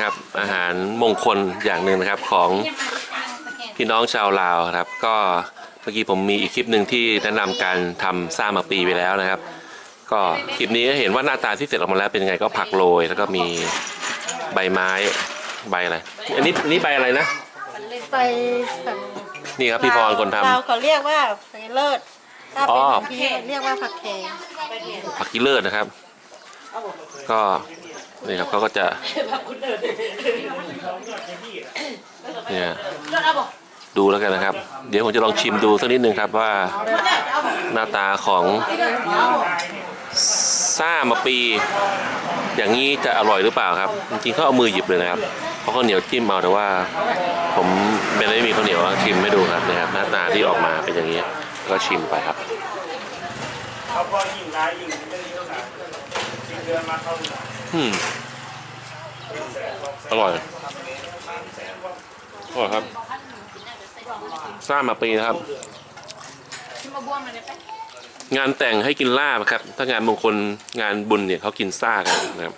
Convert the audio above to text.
นะครับ อาหารมงคลอย่างหนึ่งนะครับของพี่น้องชาวลาวครับ ก็เมื่อกี้ผมมีอีกคลิปหนึ่งที่แนะนำการทำซ่ามาปีไปแล้วนะครับ ก็คลิปนี้เห็นว่าหน้าตาที่เสร็จออกมาแล้วเป็นยังไงก็ผักโรยแล้วก็มีใบไม้ใบอะไรอันนี้อันนี้ใบอะไรนะไปผักนี่ครับพี่พรคนทำเราเขาเรียกว่าผักเลิศถ้าอ๋เป็นอผักพีเรียกว่าผักแขงผักกิเลิศนะครับ ก็ นี่ครับเขาก็จะเนี่ยดูแล้วกันนะครับ เดี๋ยวผมจะลองชิมดูสักนิดนึงครับว่าหน้าตาของซ่ามาปี อย่างนี้จะอร่อยหรือเปล่าครับ จริงๆเขาเอามือหยิบเลยนะครับ เพราะข้าวเหนียวจิ้มเอาแต่ว่า ผมไม่ได้มีข้าวเหนียวชิมให้ดูครับนะครับ หน้าตาที่ออกมาเป็นอย่างนี้ก็ชิมไปครับ อนมาเขาอืมอร่อยอร่อยครับซ่ามาปีนะครับ งานแต่งให้กินลาบครับ ถ้างานมงคลงานบุญเนี่ยเขากินซ่ากันนะครับ